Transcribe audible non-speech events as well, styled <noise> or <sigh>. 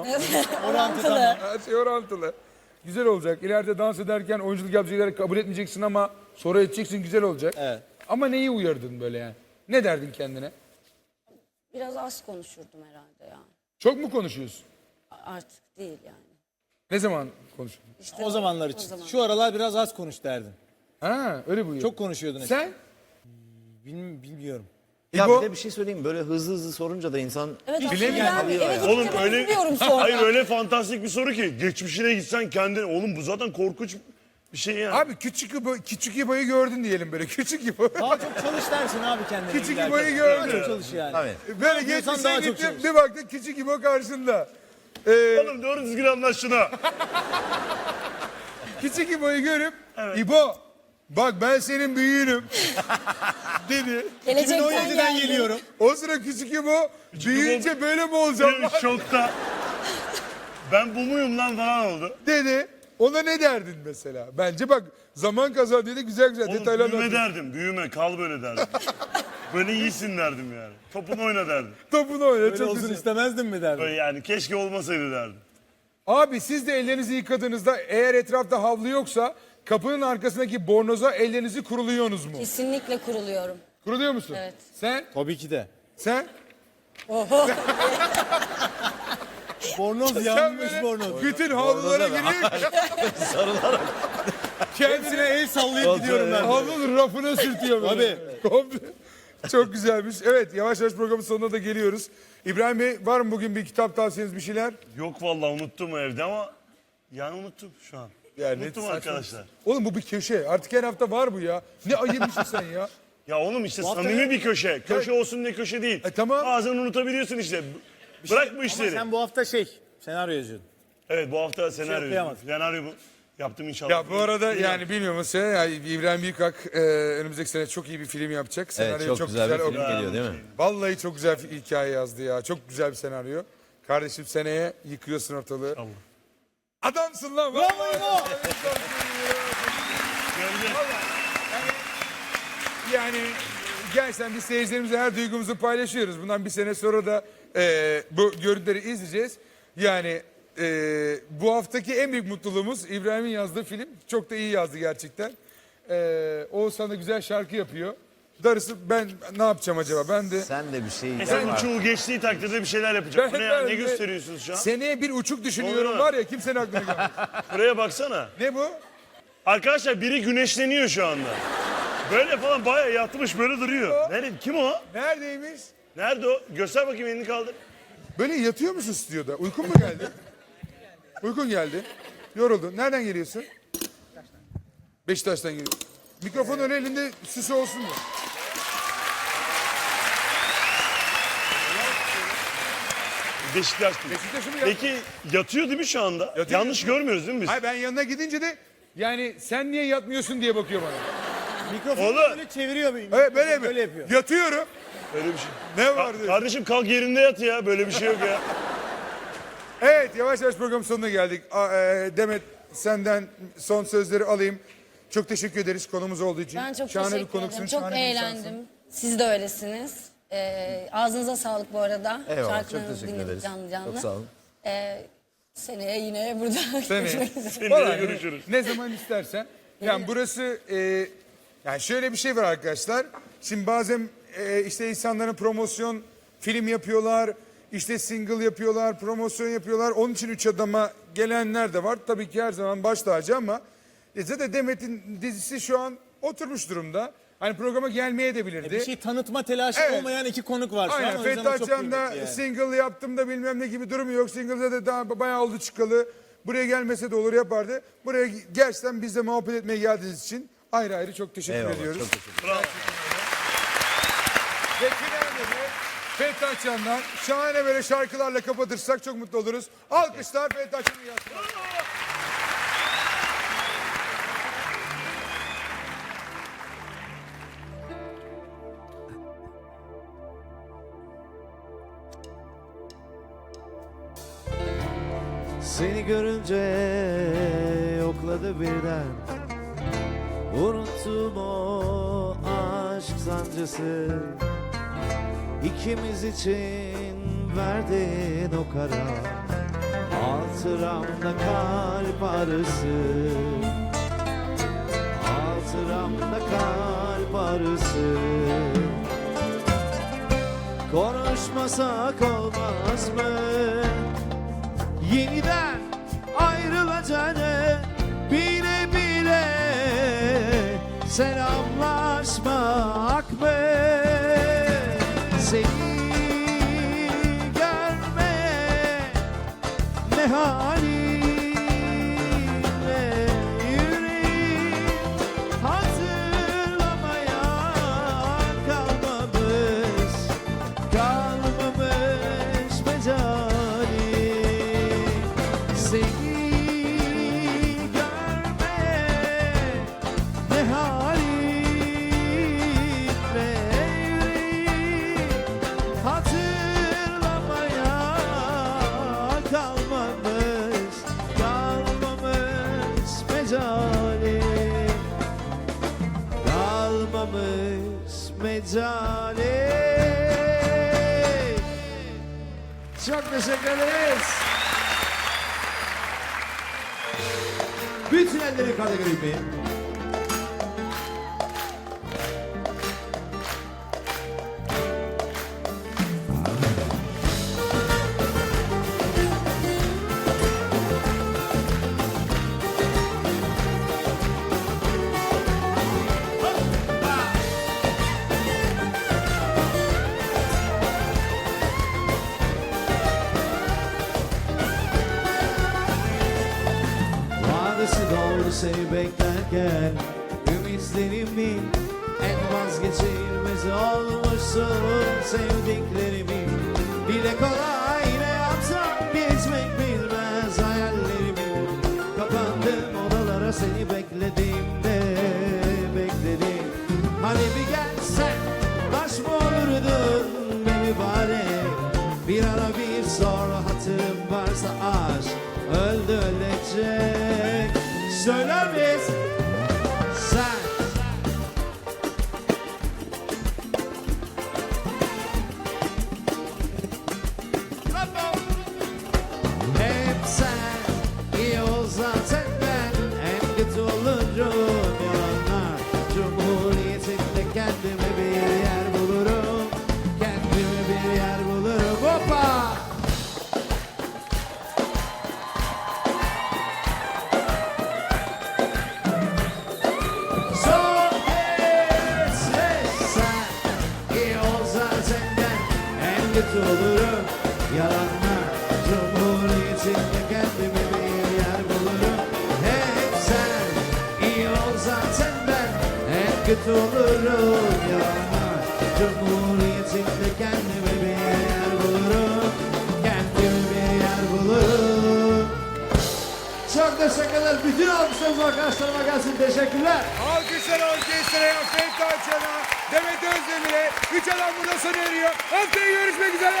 <laughs> Orantılı. Her şey orantılı. Güzel olacak. İleride dans ederken oyunculuk yapacakları kabul etmeyeceksin ama sonra edeceksin güzel olacak. Evet. Ama neyi uyardın böyle yani? Ne derdin kendine? Biraz az konuşurdum herhalde ya. Çok mu konuşuyorsun? Artık değil yani. Ne zaman konuşuyorsun? İşte O zamanlar o için. zaman. Şu aralar biraz az konuş derdin. Ha öyle buyur. Çok konuşuyordun eskiden. Sen? Bilmi- bilmiyorum. Ya İbo? bir de bir şey söyleyeyim böyle hızlı hızlı sorunca da insan Evet aslında Bilemiyorum. ben evet Oğlum öyle <laughs> sonra. Hayır öyle fantastik bir soru ki geçmişine gitsen kendin oğlum bu zaten korkunç bir şey ya. Abi küçük İbo, küçük İbo'yu gördün diyelim böyle. <laughs> Küçük İbo. Daha çok çalış dersin abi kendine. Küçük giderken. İbo'yu gördün. Daha çok çalış yani. tabii. böyle geçmişe daha çok gittim çalış. bir baktın küçük İbo karşında. Ee, Oğlum doğru düzgün anlaş şunu. <laughs> küçük İbo'yu görüp İbo bak ben senin büyüğünüm <laughs> dedi. Gelecekten 2017'den geldim. geliyorum. O sıra küçük İbo büyüyünce böyle mi olacağım Benim şokta. Ben bu muyum lan falan oldu. dedi. Ona ne derdin mesela? Bence bak zaman kazan dedi güzel güzel Oğlum detaylar büyüme anlatıyor. derdim büyüme kal böyle derdim. <laughs> böyle iyisin derdim yani. Topunu oyna derdim. Topunu oyna Böyle çok olsun güzel. istemezdin mi derdin? Böyle yani keşke olmasaydı derdim. Abi siz de ellerinizi yıkadığınızda eğer etrafta havlu yoksa kapının arkasındaki bornoza ellerinizi kuruluyorsunuz mu? Kesinlikle kuruluyorum. Kuruluyor musun? Evet. Sen? Tabii ki de. Sen? <laughs> Bornoz Sen yanmış böyle bornoz. bütün havlulara girip <laughs> Kendisine el sallayıp gidiyorum ben. havlunun rafına sürtüyor böyle. Komple. Çok güzelmiş. Evet yavaş yavaş programın sonuna da geliyoruz. İbrahim Bey var mı bugün bir kitap tavsiyeniz bir şeyler? Yok vallahi unuttum evde ama yani unuttum şu an. Yani unuttum saçma. arkadaşlar. Oğlum bu bir köşe. Artık her hafta var bu ya. Ne ayırmışsın sen ya? <laughs> Ya oğlum işte hafta samimi ya- bir köşe. Köşe olsun diye köşe değil. E, tamam. Bazen unutabiliyorsun işte. Bırak bu Ama işleri. sen bu hafta şey, senaryo yazıyordun. Evet bu hafta senaryo. yapamadın. senaryo bu. Yaptım inşallah. Ya bu arada yani bilmiyorum musun? Ya, İbrahim Büyükak e, önümüzdeki sene çok iyi bir film yapacak. Evet Senaryoyu çok, güzel, bir film geliyor değil mi? Vallahi çok güzel bir hikaye yazdı ya. Çok güzel bir senaryo. Kardeşim seneye yıkıyorsun ortalığı. Tamam. Adamsın lan. Vallahi. Gördün. Yani gerçekten biz seyircilerimizle her duygumuzu paylaşıyoruz. Bundan bir sene sonra da e, bu görüntüleri izleyeceğiz. Yani e, bu haftaki en büyük mutluluğumuz İbrahim'in yazdığı film. Çok da iyi yazdı gerçekten. E, Oğuzhan da güzel şarkı yapıyor. Darısı ben ne yapacağım acaba? Ben de Sen de bir şey E sen var. uçuğu geçtiği takdirde bir şeyler yapacak. Ben- ne ya? ben Ne de- gösteriyorsunuz şu an? seneye bir uçuk düşünüyorum Doğru. var ya kimsenin aklına gelmez. <laughs> Buraya baksana. ne bu? Arkadaşlar biri güneşleniyor şu anda. Böyle falan bayağı yatmış böyle duruyor. Nerede? Kim o? Neredeymiş? Nerede o? Göster bakayım elini kaldır. Böyle yatıyor musun stüdyoda? Uykun mu geldi? Uykun geldi. Yoruldun. Nereden geliyorsun? Beşiktaş'tan geliyorum. Mikrofon öyle elinde süsü olsun mu? Beşiktaş'ta. Beşiktaş'ı mı? Peki yatıyor değil mi şu anda? Yatıyor. Yanlış görmüyoruz değil mi biz? Hayır ben yanına gidince de yani sen niye yatmıyorsun diye bakıyor bana. Mikrofonu Oğlum. böyle çeviriyor. Evet böyle Böyle mi? yapıyor. Yatıyorum. Öyle bir şey. Ne var diyor. Kardeşim kalk yerinde yat ya. Böyle bir şey yok ya. <laughs> Evet yavaş yavaş programın sonuna geldik. A- e, Demet senden son sözleri alayım. Çok teşekkür ederiz konumuz olduğu için. Ben çok Şahane bir teşekkür konuksun, ederim. Çok şahane bir insansın. eğlendim. Siz de öylesiniz. Ee, ağzınıza sağlık bu arada. Eyvallah çok Şarkılarınızı teşekkür dinledik ederiz. Canlı canlı. Çok sağ olun. Ee, seneye yine burada <laughs> Seneye. görüşmek üzere. Vallahi görüşürüz. Ne zaman istersen. Yani burası e, yani şöyle bir şey var arkadaşlar. Şimdi bazen e, işte insanların promosyon film yapıyorlar. işte single yapıyorlar, promosyon yapıyorlar. Onun için üç adama gelenler de var. Tabii ki her zaman baş tacı ama e, zaten Demet'in dizisi şu an oturmuş durumda. Hani programa gelmeye de bilirdi. Bir şey tanıtma telaşı Evet. olmayan iki konuk var şu an. Aynen da kıymetli yani. single yaptım da bilmem ne gibi durumu yok. Single'da da daha bayağı oldu çıkalı. Buraya gelmese de olur yapardı. Buraya gerçekten bizle muhabbet etmeye geldiğiniz için ayrı ayrı çok teşekkür Eyvallah ediyoruz. çok teşekkür ederim. Bravo. De Fettah Can'dan şahane böyle şarkılarla kapatırsak çok mutlu oluruz. Alkışlar Fettah Can'ı gelsin. Seni görünce yokladı birden. Unuttum o aşk sancısı. İkimiz için verdiğin o karar Hatıramda kalp arısı. Hatıramda kalp arısı. Konuşmasak olmaz mı? Yeniden ayrılacağını kalmamış mecalim çok teşekkür ederiz bütün elleri göreyim mi? Vazgeçilmezi olmuşsun. Sevdiklerimin dile kolay ne yapsam Geçmek bilmez hayallerimin Kapandım odalara seni beklediğimde Bekledim. Hani bir gelsen baş mı olurdun be mübarek? Bir ara bir sor hatırım varsa aşk öldü ölecek Söyler miyiz? Kötü olurum yalanlar. Cumhuriyetinde kendime bir yer bulurum. Hep sen iyi ol zaten ben. En kötü olurum yalanlar. Cumhuriyetinde kendime bir yer bulurum. Kendime bir yer bulurum. Çok teşekkür ederiz. Bütün alkışlarımız arkadaşlarıma gelsin. Teşekkürler. Alkışlar orkestraya, Ferit Alçan'a, Demet Özdemir'e. Üç adam burada sona eriyor. Haftaya görüşmek üzere.